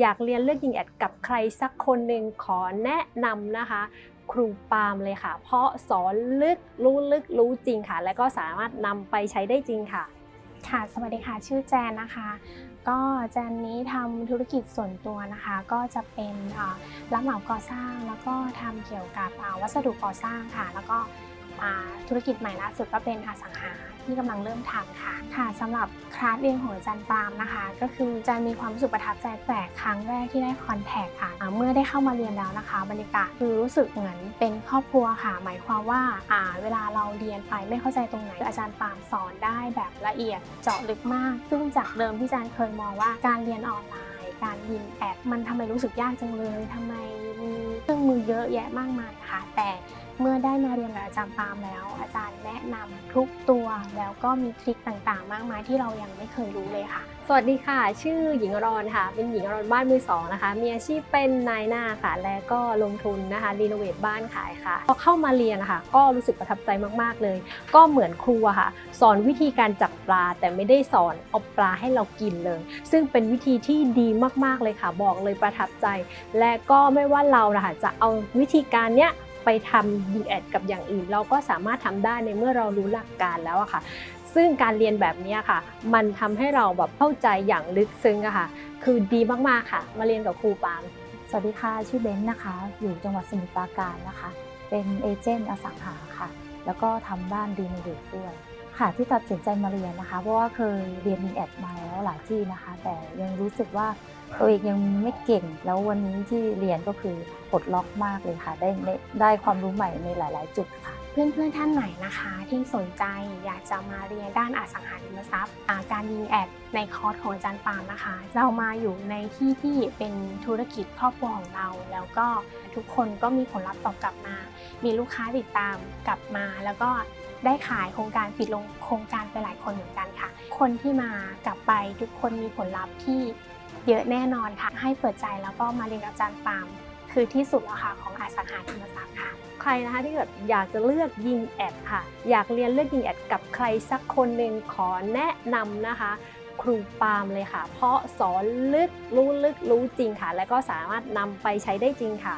อยากเรียนเรื่องยิงแอดกับใครสักคนหนึ่งขอแนะนำนะคะ ครูปาล์มเลยค่ะ เพราะสอนลึกรู้ลึกรู้จริงค่ะ และก็สามารถนำไปใช้ได้จริงค่ะ ค่ะสวัสดีค่ะ ชื่อแจนนะคะ ก็แจนนี้ทำธุรกิจส่วนตัวนะคะ ก็จะเป็นรับเหมาก่อสร้าง แล้วก็ทำเกี่ยวกับวัสดุก่อสร้างค่ะ แล้วก็ ธุรกิจใหม่ล่าสุดก็เป็นอสังหาที่กำลังเริ่มทำค่ะ ค่ะสำหรับคลาสเรียนของอาจารย์ปามนะคะ ก็คืออาจารย์มีความรู้สึกประทับใจแต่ครั้งแรกที่ได้คอนแทคค่ะ เมื่อได้เข้ามาเรียนแล้วนะคะ บรรยากาศคือรู้สึกเหมือนเป็นครอบครัวค่ะ หมายความว่าเวลาเราเรียนไปไม่เข้าใจตรงไหน อาจารย์ปามสอนได้แบบละเอียดเจาะลึกมาก ซึ่งจากเดิมที่อาจารย์เคยมองว่าการเรียนออนไลน์การยิงแอดมันทำไมรู้สึกยากจังเลยทำไมมีเครื่องมือเยอะแยะมากมายค่ะแต่ เมื่อได้มาเรียนกับอาจารย์ปาล์มแล้ว อาจารย์แนะนำทุกตัวแล้วก็มีทริคต่างๆ มากมายที่เรายังไม่เคยรู้เลยค่ะ สวัสดีค่ะ ชื่อหญิงอรอนค่ะ เป็นหญิงอรอนบ้านมือสองนะคะ มีอาชีพเป็นนายหน้าค่ะ และก็ลงทุนนะคะรีโนเวทบ้านขายค่ะ พอเข้ามาเรียนนะคะก็รู้สึกประทับใจมากๆเลย ก็เหมือนครูอะค่ะ สอนวิธีการจับปลา แต่ไม่ได้สอนเอาปลาให้เรากินเลย ซึ่งเป็นวิธีที่ดีมากๆเลยค่ะ บอกเลยประทับใจ และก็ไม่ว่าเรานะคะจะเอาวิธีการเนี้ย ไปทำ d ีแอดกับอย่างอื่น เราก็สามารถทำได้ในเมื่อเรารู้หลักการแล้วอะค่ะ ซึ่งการเรียนแบบนี้ค่ะ มันทำให้เราแบบเข้าใจอย่างลึกซึ้งอะค่ะ คือดีมากๆค่ะ มาเรียนกับครูปาลสวัสดีค่ะ ชื่อเบนซ์นะคะ อยู่จังหวัดสมุทรปราการนะคะ เป็นเอเจนต์อสังหาค่ะ แล้วก็ทำบ้านรีโนเวทด้วย ค่ะที่ตัดสินใจมาเรียนนะคะ เพราะว่าเคยเรียนมีแอดมาแล้วหลายที่นะคะ แต่ยังรู้สึกว่าตัวเองยังไม่เก่งแล้ววันนี้ที่เรียนก็คือปลดล็อกมากเลยค่ะ ได้ได้ได้ความรู้ใหม่ในหลาย ๆ จุดค่ะ เพื่อนๆท่านไหนนะคะ ที่สนใจอยากจะมาเรียนด้านอสังหาริมทรัพย์าการยิงแอดในคอร์สของอาจารย์ปามนะคะ เรามาอยู่ในที่ที่เป็นธุรกิจครอบครัวของเรา แล้วก็ทุกคนก็มีผลลัพธ์ตอบกลับมา มีลูกค้าติดตามกลับมาแล้วก็ ได้ขายโครงการปิดลงโครงการไปหลายคนเหมือนกันค่ะ คนที่มากลับไปทุกคนมีผลลัพธ์ที่เยอะแน่นอนค่ะ ให้เปิดใจแล้วก็มาเรียนกับอาจารย์ปาล์มคือที่สุดแล้วค่ะของอสังหาริมทรัพย์ค่ะใครนะคะที่แบบอยากจะเลือกยิงแอดค่ะ อยากเรียนเลือกยิงแอดกับใครสักคนหนึ่งขอแนะนำนะคะ ครูปาล์มเลยค่ะ เพราะสอนลึกรู้ลึกรู้จริงค่ะ และก็สามารถนำไปใช้ได้จริงค่ะ